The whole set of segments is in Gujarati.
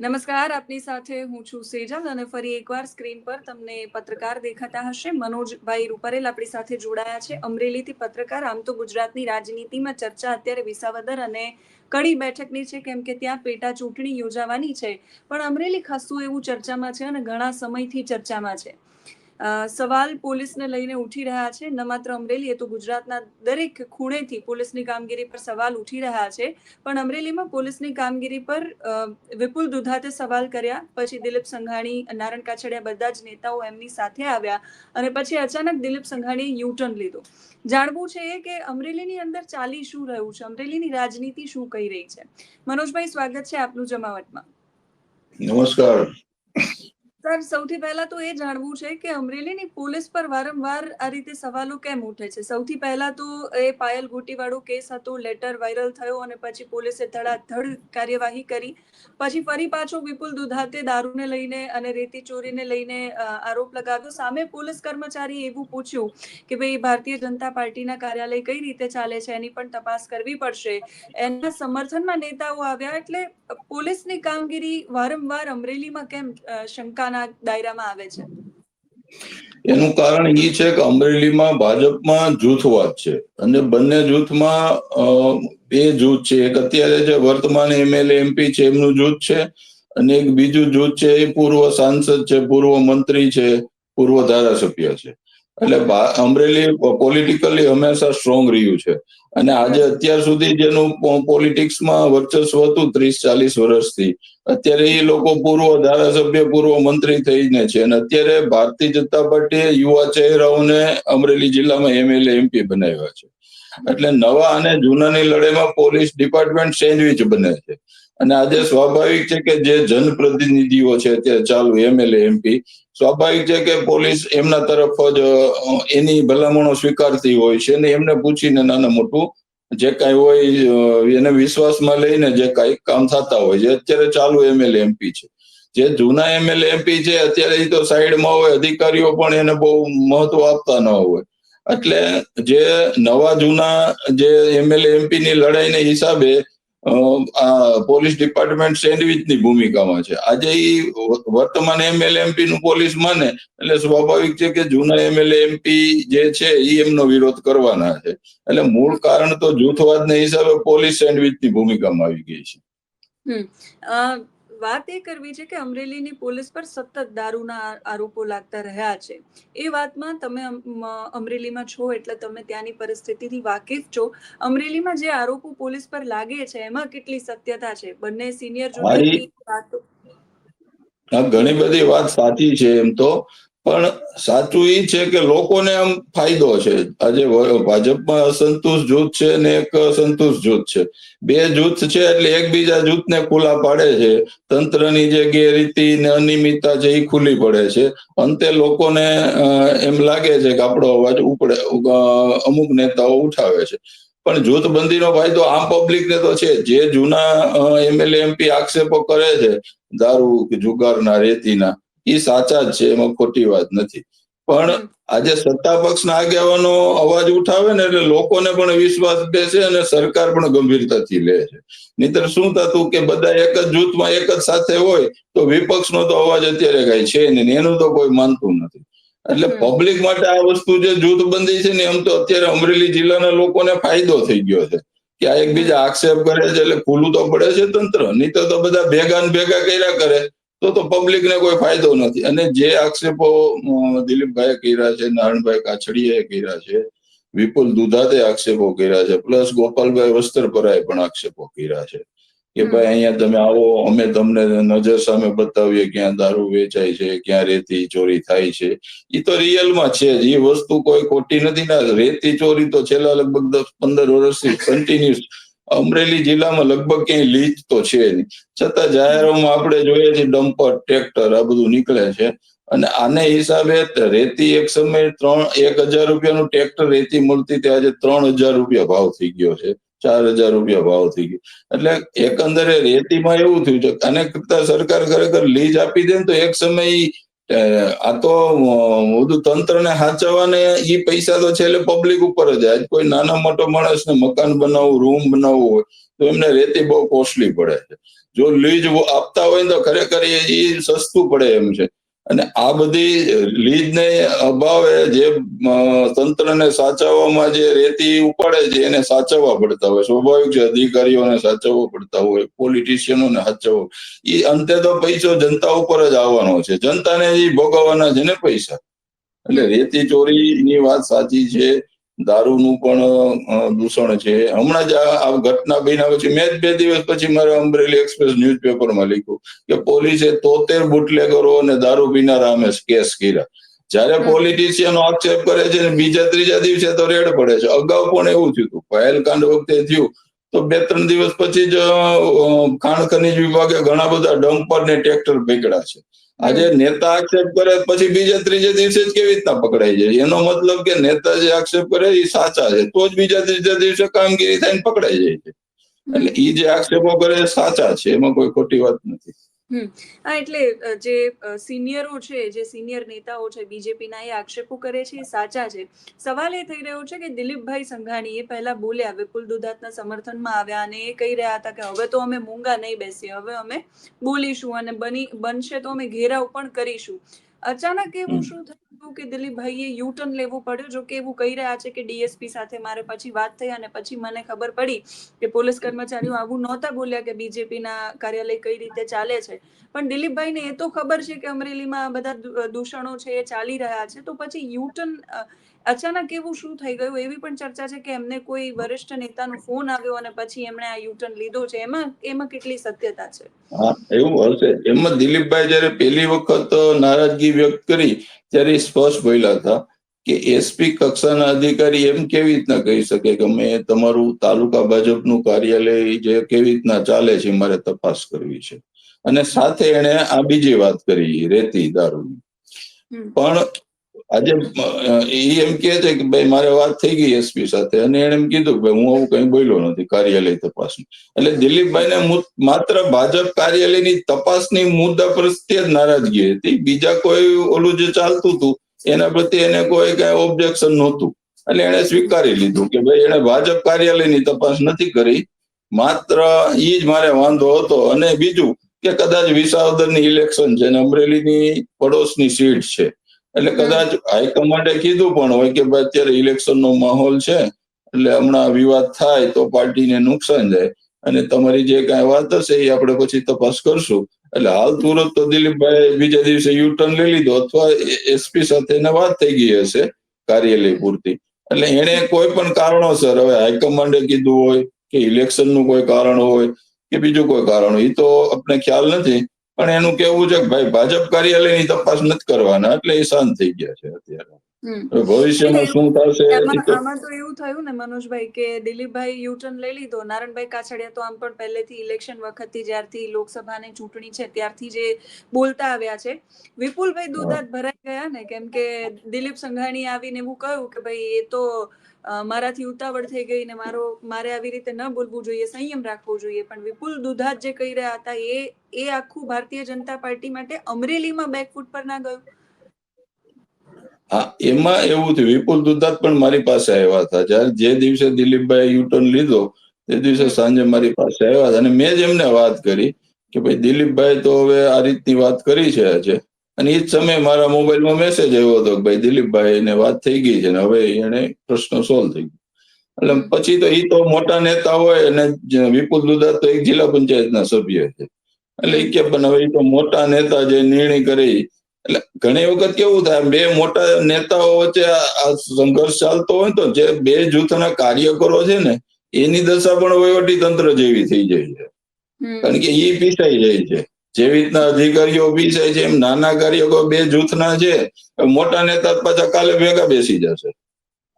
નમસ્કાર, આપની સાથે હું છું સેજલ અને ફરી એકવાર સ્ક્રીન પર તમને પત્રકાર દેખાતા હશે. મનોજભાઈ રૂપારેલ આપણી સાથે જોડાયા છે. અમરેલીથી પત્રકાર, આમ તો ગુજરાતની રાજનીતિમાં ચર્ચા અત્યારે વિસાવદર અને કડી બેઠકની છે, કેમ કે ત્યાં પેટા ચૂંટણી યોજાવાની છે. પણ અમરેલી ખાસું એવું ચર્ચામાં છે અને ઘણા સમયથી ચર્ચામાં છે. સવાલ પોલીસને લઈને ઉઠી રહ્યા છે. ન માત્ર અમરેલી, એ તો ગુજરાતના દરેક ખૂણેથી પોલીસની કામગીરી પર સવાલ ઉઠી રહ્યા છે. પણ અમરેલીમાં પોલીસની કામગીરી પર વિપુલ દુધાતે સવાલ કર્યા. પછી દિલીપ સંઘાણી નારણ કાછડિયા બધા જ નેતાઓ એમની સાથે આવ્યા અને પછી અચાનક દિલીપ સંઘાણીએ યુટર્ન લીધું. જાણવું છે કે અમરેલીની અંદર ચાલી શું રહ્યું છે? અમરેલીની રાજનીતિ શું કહી રહી છે? મનોજભાઈ, સ્વાગત છે આપનું જમાવટમાં. નમસ્કાર. સર સૌથી પહેલા તો એ જાણવું છે કે અમરેલીની પોલીસ પર વારંવાર આ રીતે સવાલો કેમ ઉઠે છે? સૌથી પહેલા તો એ પાયલ ગોટીવાળો કેસ હતો લેટર વાયરલ થયો અને પછી પોલીસે ધડાધડ કાર્યવાહી કરી. પછી ફરી પાછો વિપુલ દુધાતે દારૂને લઈને અને રેતી ચોરીને લઈને આરોપ લગાવ્યો. સામે પોલીસ કર્મચારી એવું પૂછ્યું કે ભાઈ ભારતીય જનતા પાર્ટીના કાર્યાલય કઈ રીતે ચાલે છે? એની પણ તપાસ કરવી પડશે. એના સમર્થનમાં નેતાઓ આવ્યા એટલે પોલીસની કામગીરી વારંવાર અમરેલીમાં કેમ અ, શંકાના દાયરામાં આવે છે? એનું કારણ એ છે કે અમરેલીમાં ભાજપમાં જૂથવાદ છે. અને બંને જૂથમાં બે જૂથ છે. એક અત્યારે જે વર્તમાન એમએલએ, એમપી છે, એમનું જૂથ છે. અને એક બીજું જૂથ છે, એ પૂર્વ સાંસદ છે, પૂર્વ મંત્રી છે, પૂર્વ ધારાસભ્ય છે. એટલે અમરેલી પોલિટિકલી હંમેશા સ્ટ્રોંગ રહ્યું છે. અને આજે અત્યાર સુધી જેનું પોલિટિક્સમાં વર્ચસ્વ હતું ત્રીસ ચાલીસ વર્ષથી. અત્યારે એ લોકો પૂર્વ ધારાસભ્ય, પૂર્વ મંત્રી થઈને છે. અને અત્યારે ભારતીય જનતા પાર્ટીએ યુવા ચહેરાઓને અમરેલી જિલ્લામાં એમએલએ એમપી બનાવ્યા છે. એટલે નવા અને જૂનાની લડાઈમાં પોલીસ ડિપાર્ટમેન્ટ સેન્ડવિચ બને છે. અને આજે સ્વાભાવિક છે કે જે જનપ્રતિનિધિઓ છે, અત્યારે ચાલુ એમએલએ એમપી સ્વાભાવિક છે કે પોલીસ એમના તરફ જ એની ભલામણો સ્વીકારતી હોય છે. અને એમને પૂછીને નાના મોટું જે કાંઈ હોય એને વિશ્વાસમાં લઈને જે કાંઈ કામ થતા હોય છે અત્યારે ચાલુ એમએલએ એમપી છે. જે જૂના એમએલએ એમપી છે, અત્યારે તો સાઈડમાં હોય, અધિકારીઓ પણ એને બહુ મહત્વ આપતા ન હોય. એટલે જે નવા જૂના જે એમએલએ એમપી ની લડાઈને હિસાબે પોલીસ ડિપાર્ટમેન્ટ સેન્ડવિચની ભૂમિકામાં છે. આજે એ વર્તમાન એમએલએ એમપી નું પોલીસ માને, એટલે સ્વાભાવિક છે કે જૂના એમએલએ એમપી જે છે એ એમનો વિરોધ કરવાના છે. એટલે મૂળ કારણ તો જૂથવાદના હિસાબે પોલીસ સેન્ડવિચની ભૂમિકામાં આવી ગઈ છે. વાત એ કરવી છે કે અમરેલીની પોલીસ પર સતત દારૂના આરોપો લાગતા રહ્યા છે. એ વાતમાં તમે અમરેલીમાં છો એટલે તમે ત્યાંની પરિસ્થિતિથી વાકેફ છો. અમરેલીમાં જે આરોપો પોલીસ પર લાગે છે એમાં કેટલી સત્યતા છે? બંને સિનિયર ઘણી બધી વાત સાચી છે એમ તો. પણ સાચું એ છે કે લોકોને આમ ફાયદો છે. આજે ભાજપમાં અસંતોષ જૂથ છે ને એક સંતોષ જૂથ છે. બે જૂથ છે એટલે એકબીજા જૂથને ખુલ્લા પાડે છે. તંત્રની જે ગેરરીતિ ને અનિયમિતતા છે એ ખુલ્લી પડે છે. અંતે લોકોને એમ લાગે છે કે આપણો અવાજ ઉપડે અમુક નેતાઓ ઉઠાવે છે. પણ જૂથબંધીનો ફાયદો આમ પબ્લિકને તો છે. જે જૂના એમએલએ એમપી આક્ષેપો કરે છે, દારૂ જુગારના રેતીના એ સાચા જ છે એમાં ખોટી વાત નથી. પણ આજે સત્તા પક્ષના આગેવાનો અવાજ ઉઠાવે ને એટલે લોકોને પણ વિશ્વાસ બેસે અને સરકાર પણ ગંભીરતાથી લે છે. નહીતર શું થતું કે બધા એક જ જૂથમાં એક જ સાથે હોય તો વિપક્ષનો તો અવાજ અત્યારે કઈ છે નહીં ને એનું તો કોઈ માનતું નથી. એટલે પબ્લિક માટે આ વસ્તુ જે જૂથબંધી છે ને એમ તો અત્યારે અમરેલી જિલ્લાના લોકોને ફાયદો થઈ ગયો છે. કે આ એકબીજા આક્ષેપ કરે છે એટલે ખુલ્લું તો પડે છે તંત્ર નહીં તો બધા ભેગા ને ભેગા કર્યા કરે. તો તો પબ્લિકને કોઈ ફાયદો નથી. અને જે આક્ષેપો દિલીપભાઈ દિલીપભાઈએ કર્યા છે નારણભાઈ કાછડીએ કર્યા છે વિપુલ દુધાતે આક્ષેપો કર્યા છે પ્લસ ગોપાલભાઈ વસ્ત્રપરાએ પણ આક્ષેપો કર્યા છે કે ભાઈ અહીંયા તમે આવો અમે તમને નજર સામે બતાવીએ ક્યાં દારૂ વેચાય છે ક્યાં રેતી ચોરી થાય છે. એ તો રિયલમાં છે જ. એ વસ્તુ કોઈ ખોટી નથી. ને રેતી ચોરી તો છેલ્લા લગભગ દસ પંદર વર્ષથી કન્ટિન્યુઅસ અમરેલી જિલ્લામાં લગભગ ક્યાંય લીજ તો છે નહીં. છતાં જાહેરોમાં આપણે જોઈએ છીએ ડમ્પર ટ્રેક્ટર આ બધું નીકળે છે. અને આને હિસાબે રેતી એક સમયે ત્રણ, એક હજાર રૂપિયાનું ટ્રેક્ટર રેતી મળતી તે આજે ત્રણ હજાર રૂપિયા ભાવ થઈ ગયો છે. ચાર હજાર રૂપિયા ભાવ થઈ ગયો. એટલે એકંદરે રેતીમાં એવું થયું છે અને કરતા સરકાર ખરેખર લીજ આપી દે ને તો એક સમય આ તો બધું તંત્રને સાચવવાને એ પૈસા તો છેલ્લે પબ્લિક ઉપર જ આજ કોઈ નાના મોટો માણસને મકાન બનાવવું રૂમ બનાવવું હોય, તો એમને રેતી બહુ કોસ્ટલી પડે છે. જો લીજ આપતા હોય તો ખરેખર એ સસ્તું પડે એમ છે. અને આ બધી લીજને અભાવે જે તંત્રને સાચવવામાં જે રેતી ઉપાડે છે, એને સાચવવા પડતા હોય. સ્વાભાવિક છે, અધિકારીઓને સાચવવા પડતા હોય, પોલિટિશિયનોને સાચવવા એ અંતે તો પૈસો જનતા ઉપર જ આવવાનો છે. જનતાને એ ભોગવવાના છે ને પૈસા. એટલે રેતી ચોરીની વાત સાચી છે. દારૂનું પણ દૂષણ છે. હમણાં જ આ ઘટના બન્યા પછી મેં જ બે દિવસ પછી મારે અમરેલી એક્સપ્રેસ ન્યૂઝપેપરમાં લખ્યું કે પોલીસે તોતેર બુટલેગરો અને દારૂ પીનારા અમે કેસ કર્યા. જ્યારે. પોલિટિશિયનો આક્ષેપ કરે છે ને બીજા ત્રીજા દિવસે તો રેડ પડે છે. અગાઉ પણ એવું થયું હતું. પહેલકાંડ વખતે થયું. તો બે ત્રણ દિવસ પછી જ ખાણ ખનીજ વિભાગે ઘણા બધા ડમ્પર ને ટ્રેક્ટર ભેગડા છે. આજે નેતા આક્ષેપ કરે, પછી બીજા ત્રીજે દિવસે જ કેવી રીતના પકડાઈ જાય? એનો મતલબ કે નેતા જે આક્ષેપ કરે એ સાચા છે. તો જ બીજા ત્રીજા દિવસે કામગીરી થઈને પકડાઈ જાય છે. એટલે ઈ જે આક્ષેપો કરે એ સાચા છે, એમાં કોઈ ખોટી વાત નથી. હા, એટલે જે સિનિયરો છે, જે સિનિયર નેતાઓ છે બીજેપીના એ આક્ષેપો કરે છે, એ સાચા છે. સવાલ એ થઈ રહ્યો છે કે દિલીપભાઈ સંઘાણી એ પહેલા બોલ્યા, વિપુલ દુધાતના સમર્થનમાં આવ્યા અને એ કહી રહ્યા હતા કે, હવે તો અમે મૂંગા નહીં બેસીએ, હવે અમે બોલીશું અને બની, બનશે તો અમે ઘેરાવ પણ કરીશું. અચાનક એવું શું થયું કે દિલીપભાઈએ યુ ટર્ન લેવું પડ્યું? જો કે એવું કહી રહ્યા છે કે ડીએસપી સાથે મારે પછી વાત થઈ અને પછી મને ખબર પડી કે પોલીસ કર્મચારીઓ આવું નહોતા બોલ્યા કે બીજેપીના કાર્યાલય કઈ રીતે ચાલે છે. પણ દિલીપભાઈને એ તો ખબર છે કે અમરેલીમાં બધા દૂષણો છે એ ચાલી રહ્યા છે. તો પછી યુ ટર્ન અચાનક એવું શું થઈ ગયું? એવી પણ ચર્ચા છે કે એમને કોઈ વરિષ્ઠ નેતાનો ફોન આવ્યો અને પછી એમણે આ યુટર્ન લીધો છે. એમાં એમાં કેટલી સત્યતા છે? હા એવું હશે એમાં દિલીપભાઈ જયારે પહેલી વખત નારાજગી વ્યક્ત કરી ત્યારે સ્પષ્ટ બોલ્યા હતા કે એસપી કક્ષાના અધિકારી એમ કેવી રીતના કહી શકે કે અમે તમારું તાલુકા ભાજપનું કાર્યાલય જે કેવી રીતના ચાલે છે મારે તપાસ કરવી છે. અને સાથે એણે આ બીજી વાત કરી રેતી દારૂની. પણ આજે એ એમ કહે છે કે ભાઈ, મારે વાત થઈ ગઈ એસપી સાથે. અને એણે એમ કીધું કે હું આવું કઈ બોલ્યો નથી, કાર્યાલય તપાસનું એટલે દિલીપભાઈને ને માત્ર ભાજપ કાર્યાલયની તપાસની મુદ્દા પ્રત્યે જ નારાજગી હતી. બીજા કોઈ ઓલું જે ચાલતું હતું, એના પ્રત્યે એને કોઈ કઈ ઓબ્જેક્શન નહોતું. એટલે એને સ્વીકારી લીધું કે ભાઈ એને ભાજપ કાર્યાલયની તપાસ નથી કરી. માત્ર એ જ મારે વાંધો હતો. અને બીજું કે કદાચ વિસાવદરની ઇલેક્શન છે અને અમરેલીની પડોશની સીટ છે. એટલે કદાચ હાઈકમાન્ડે કીધું પણ હોય કે ભાઈ અત્યારે ઇલેક્શનનો માહોલ છે, એટલે હમણાં વિવાદ થાય તો પાર્ટીને નુકસાન જાય. અને તમારી જે કાંઈ વાત હશે એ આપણે પછી તપાસ કરશું. એટલે હાલ તુરત તો દિલીપભાઈ બીજા દિવસે યુ ટર્ન લઈ લીધો અથવા એસપી સાથે વાત થઈ ગઈ હશે કાર્યાલય પૂરતી. એટલે એને કોઈ પણ કારણોસર, હવે હાઈકમાન્ડે કીધું હોય કે ઇલેક્શનનું કોઈ કારણ હોય કે બીજું કોઈ કારણ હોય એ તો આપણે ખ્યાલ નથી. પણ એનું કેવું છે કે ભાઈ ભાજપ કાર્યાલયની તપાસ નથી કરવાના એટલે એ શાંત થઈ ગયા છે અત્યારે. ભવિષ્યમાં શું થશે આમાં તો એવું થયું ને મનોજભાઈ કે દિલીપભાઈ યુટર્ન લઈ લીધો નારણભાઈ કાછડિયા તો આમ પણ પહેલેથી ઇલેક્શન વખતથી જ્યારથી લોકસભાની ચૂંટણી છે ત્યારથી જે બોલતા આવ્યા છે. વિપુલભાઈ દોદાત ભરાઈ ગયા ને કેમ કે દિલીપ સંઘાણી આવીને એવું કહ્યું કે ભાઈ એ તો મારાથી ઉતાવળ થઈ ગઈ ને મારો, મારે આવી રીતે ન બોલવું જોઈએ, સંયમ રાખવો જોઈએ. પણ વિપુલ દુધાત જે કહી રહ્યા હતા, એ એ આખું ભારતીય જનતા પાર્ટી માટે અમરેલીમાં બેકફૂટ પર ના ગયું. એમાં એવું થયું. વિપુલ દુધાત પણ મારી પાસે આવ્યા હતા. જ્યારે જે દિવસે દિલીપભાઈ યુટર્ન લીધો, તે દિવસે સાંજે મારી પાસે આવ્યા હતા. અને મેં જ એમને વાત કરી કે ભાઈ, દિલીપભાઈ તો હવે આ રીતની વાત કરી છે આજે. અને એ જ સમયે મારા મોબાઈલમાં મેસેજ આવ્યો હતો કે ભાઈ દિલીપભાઈ એને વાત થઈ ગઈ છે ને હવે એને પ્રશ્ન સોલ્વ થઈ ગયો. એટલે પછી તો એ તો મોટા નેતા હોય અને વિપુલ દુદા તો એક જિલ્લા પંચાયતના સભ્ય છે. એટલે કે પણ હવે એ તો મોટા નેતા જે નિર્ણય કરે એટલે ઘણી વખત કેવું થાય બે મોટા નેતાઓ વચ્ચે આ આ સંઘર્ષ ચાલતો હોય તો જે બે જૂથના કાર્યકરો છે ને એની દશા પણ વહીવટી તંત્ર જેવી થઈ જાય છે. કારણ કે એ પીસાઈ જાય છે. જેવી રીતના અધિકારીઓ પીસાય છે એમ નાના કાર્યકો બે જૂથના છે, મોટા નેતા પાછા કાલે ભેગા બેસી જશે.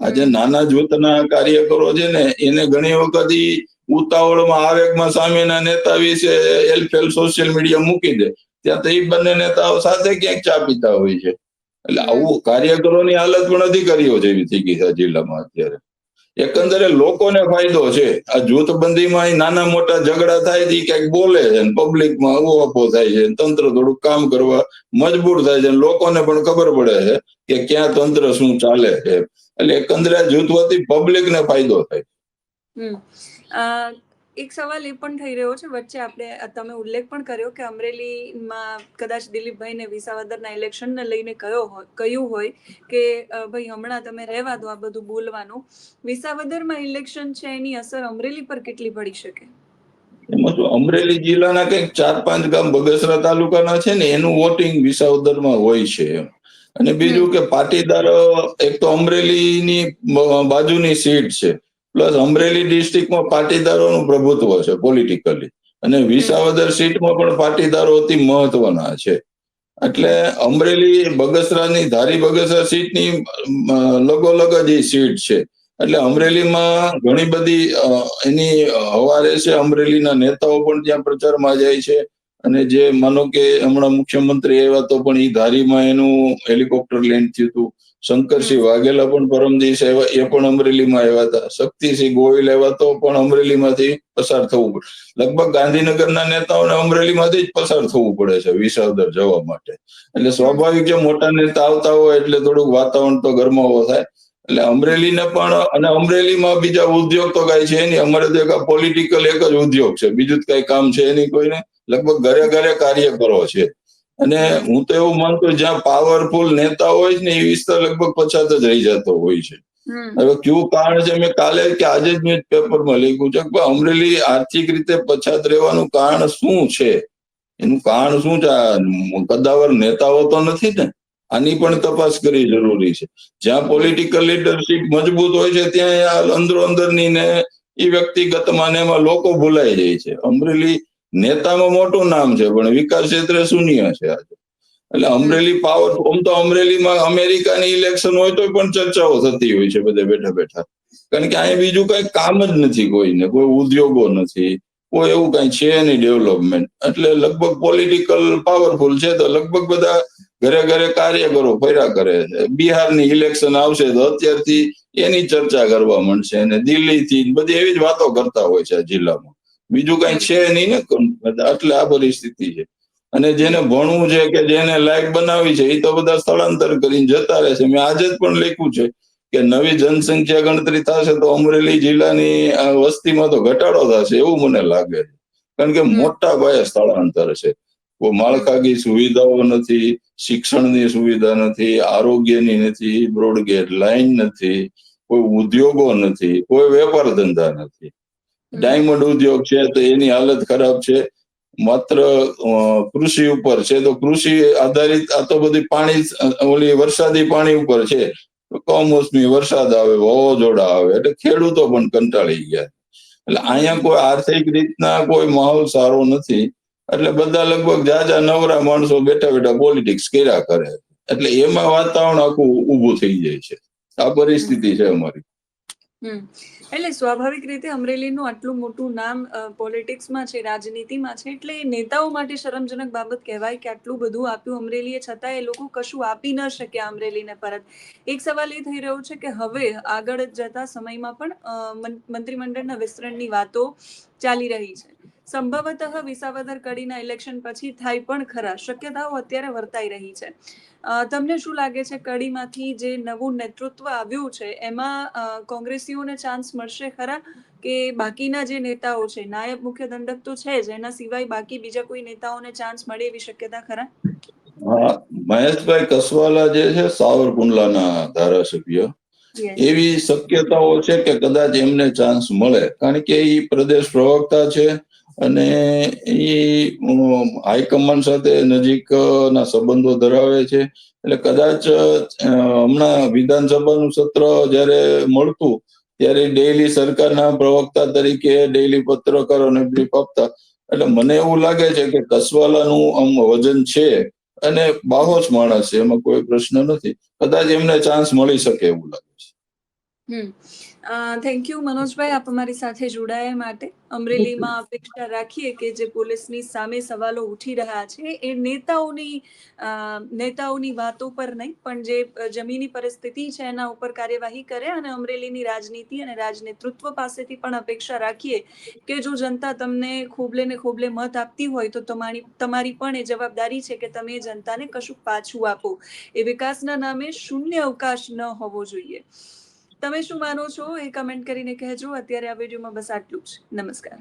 આજે નાના જૂથના કાર્યકરો છે ને, એને ઘણી વખત ઉતાવળમાં, આવેગમાં સામેના નેતા વિશે એલફેલ સોશિયલ મીડિયા મૂકી દે. ત્યાં તો એ બંને નેતાઓ સાથે ક્યાંક ચા પીતા હોય છે. એટલે આવું કાર્યકરોની હાલત પણ અધિકારીઓ જેવી થઈ ગઈ છે જિલ્લામાં અત્યારે. એકંદરે લોકોને ફાયદો છે. આ જૂથબંધીમાં નાના મોટા ઝઘડા થાય છે ક્યાંક બોલે છે પબ્લિકમાં અવોઅપો થાય છે. તંત્ર થોડુંક કામ કરવા મજબૂર થાય છે લોકોને પણ ખબર પડે છે કે ક્યાં તંત્ર શું ચાલે છે. એટલે એકંદરે આ જૂથ વતી પબ્લિકને ફાયદો થાય. એક સવાલ એ પણ થઈ રહ્યો છે વચ્ચે આપણે તમે ઉલ્લેખ પણ કર્યો કે અમરેલીમાં કદાચ દિલીપભાઈને વિસાવદરના ઇલેક્શનને લઈને કયો હોય કહ્યું હોય કે ભાઈ હમણાં તમે રહેવા દો આ બધું બોલવાનું. વિસાવદરમાં ઇલેક્શન છે એની અસર અમરેલી પર કેટલી પડી શકે? એમાં શું અમરેલી જિલ્લાના કંઈક ચાર પાંચ ગામ બગસરા તાલુકાના છે ને એનું વોટિંગ વિસાવદરમાં હોય છે. એમ અને બીજું કે પાટીદાર એક તો અમરેલીની બાજુની સીટ છે. પ્લસ અમરેલી ડિસ્ટ્રિક્ટમાં પાટીદારોનું પ્રભુત્વ છે પોલિટિકલી અને વિસાવદર સીટમાં પણ પાટીદારો અતિ મહત્વના છે. એટલે અમરેલી બગસરાની, ધારી બગસરા સીટની લગોલગ જ એ સીટ છે. એટલે અમરેલીમાં ઘણી બધી એની હવા રહેશે. અમરેલીના નેતાઓ પણ ત્યાં પ્રચારમાં જાય છે. અને જે માનો કે હમણાં મુખ્યમંત્રી આવ્યા તો પણ એ ધારીમાં એનું હેલિકોપ્ટર લેન્ડ થયું હતું. શંકરસિંહ વાઘેલા પણ પરમ એવા એ પણ અમરેલીમાં આવ્યા હતા. શક્તિસિંહ ગોહિલ એવા તો પણ અમરેલીમાંથી પસાર થવું પડે. લગભગ ગાંધીનગરના નેતાઓને અમરેલીમાંથી જ પસાર થવું પડે છે, વિસાવદર જવા માટે. એટલે સ્વાભાવિક જે મોટા નેતા આવતા હોય એટલે થોડુંક વાતાવરણ તો ગરમાવો થાય. એટલે અમરેલીને પણ અને અમરેલીમાં બીજા ઉદ્યોગ તો કઈ છે નહીં. અમારે તો એક પોલિટિકલ એક જ ઉદ્યોગ છે. બીજું જ કઈ કામ છે નહીં કોઈને. લગભગ ઘરે ઘરે કાર્યકરો છે. અને હું તો એવું માનતો જ્યાં પાવરફુલ નેતા હોય છે ને એ વિસ્તાર લગભગ પછાત જ રહી જતો હોય છે. હવે કયું કારણ છે? મેં કાલે કે આજે જ ન્યુઝ પેપરમાં લખ્યું છે કે અમરેલી આર્થિક રીતે પછાત રહેવાનું કારણ શું છે? એનું કારણ શું છે? કદાવર નેતાઓ તો નથી ને? આની પણ તપાસ કરવી જરૂરી છે. જ્યાં પોલિટિકલ લીડરશીપ મજબૂત હોય છે ત્યાં અંદરો અંદરની ને એ વ્યક્તિગતમાં ને એમાં લોકો ભૂલાઈ જાય છે. અમરેલી નેતામાં મોટું નામ છે, પણ વિકાસ ક્ષેત્રે શૂન્ય છે આજે. એટલે અમરેલી પાવર આમ તો અમરેલીમાં અમેરિકાની ઇલેક્શન હોય તો પણ ચર્ચાઓ થતી હોય છે બધે બેઠા બેઠા. કારણ કે અહીંયા બીજું કઈ કામ જ નથી કોઈને, કોઈ ઉદ્યોગો નથી, કોઈ એવું કઈ છે નહીં ડેવલપમેન્ટ એટલે લગભગ પોલિટિકલ પાવરફુલ છે તો લગભગ બધા ઘરે ઘરે કાર્યકરો ફર્યા કરે છે. બિહારની ઇલેક્શન આવશે તો અત્યારથી એની ચર્ચા કરવા મળશે અને દિલ્હીથી બધી એવી જ વાતો કરતા હોય છે આ જિલ્લામાં. બીજું કઈ છે નહીં ને એટલે આ પરિસ્થિતિ છે. અને જેને ભણવું છે કે જેને લાયક બનાવી છે એ તો બધા સ્થળાંતર કરીને જતા રહે છે. મેં આજે જ પણ લખ્યું છે કે નવી જનસંખ્યા ગણતરી થશે તો અમરેલી જિલ્લાની વસ્તીમાં તો ઘટાડો થશે એવું મને લાગે છે. કારણ કે મોટા પાયે સ્થળાંતર છે. કોઈ માળખાકીય સુવિધાઓ નથી શિક્ષણની સુવિધા નથી આરોગ્યની નથી બ્રોડગેજ લાઈન નથી કોઈ ઉદ્યોગો નથી કોઈ વેપાર ધંધા નથી. ડાયમંડ ઉદ્યોગ છે તો એની હાલત ખરાબ છે. માત્ર કૃષિ ઉપર છે. તો કૃષિ આધારિત આ તો બધી પાણી ઓલી વરસાદી પાણી ઉપર છે. તો કમોસમી વરસાદ આવે વાવાઝોડા આવે એટલે ખેડૂતો પણ કંટાળી ગયા. એટલે અહીંયા કોઈ આર્થિક રીતના કોઈ માહોલ સારો નથી. એટલે બધા લગભગ જાજા નવરા માણસો બેઠા બેઠા પોલિટિક્સ કર્યા કરે. એટલે એમાં વાતાવરણ આખું ઊભું થઈ જાય છે. આ પરિસ્થિતિ છે અમારી. હમ. એટલે સ્વાભાવિક રીતે અમરેલીનું આટલું મોટું નામ પોલિટિક્સમાં છે, રાજનીતિમાં છે, એટલે નેતાઓ માટે શરમજનક બાબત કહેવાય કે આટલું બધું આપ્યું અમરેલીએ છતાં એ લોકો કશું આપી ન શક્યા અમરેલીને પરત. એક સવાલ એ થઈ રહ્યો છે કે હવે આગળ જતા સમયમાં પણ મંત્રીમંડળના વિસ્તરણની વાતો ચાલી રહી છે. સંભવતઃ વિસાવદર કડીના ઇલેક્શન પછી થાય પણ ખરા. શક્યતાઓ અત્યારે વર્તાઈ રહી છે. તમને શું લાગે છે કડીમાંથી જે નવું નેતૃત્વ આવ્યું છે એમાં કોંગ્રેસીઓને ચાન્સ મળશે ખરા કે બાકીના જે નેતાઓ છે નાયબ મુખ્ય દંડક તો છે જ એના સિવાય બાકી બીજા કોઈ નેતાઓને ચાન્સ મળે એવી શક્યતા ખરા? મહેશભાઈ કસવાલા જે છે સાવરકુંડલાના ધારાસભ્ય એવી શક્યતાઓ છે કે કદાચ એમને ચાન્સ મળે. કારણ કે એ પ્રદેશ પ્રવક્તા છે અને એ હાઈકમાન્ડ સાથે નજીકના સંબંધો ધરાવે છે. એટલે કદાચ હમણાં વિધાનસભાનું સત્ર જ્યારે મળતું, ત્યારે ડેઇલી સરકારના પ્રવક્તા તરીકે ડેઇલી પત્રકારોને બ્રીફ આપતા. એટલે મને એવું લાગે છે કે કસવાલાનું આમ વજન છે અને બાહોશ માણસ છે, એમાં કોઈ પ્રશ્ન નથી. કદાચ એમને ચાન્સ મળી શકે એવું લાગે છે. થેન્ક યુ મનોજભાઈ આપ અમારી સાથે જોડાયા માટે. અમરેલીમાં અપેક્ષા રાખીએ કે જે પોલીસની સામે સવાલો ઉઠી રહ્યા છે એ નેતાઓની નેતાઓની વાતો પર નહીં પણ જે જમીની પરિસ્થિતિ છે એના ઉપર કાર્યવાહી કરે અને અમરેલીની રાજનીતિ અને રાજનેતૃત્વ પાસેથી પણ અપેક્ષા રાખીએ કે જો જનતા તમને ખોબલે ને ખોબલે મત આપતી હોય તો તમારી તમારી પણ એ જવાબદારી છે કે તમે જનતાને કશુંક પાછું આપો. એ વિકાસના નામે શૂન્ય અવકાશ ન હોવો જોઈએ. તમે શું માનો છો? એ કમેન્ટ કરીને કહેજો. અત્યારે આ વિડીયોમાં બસ આટલું જ. નમસ્કાર.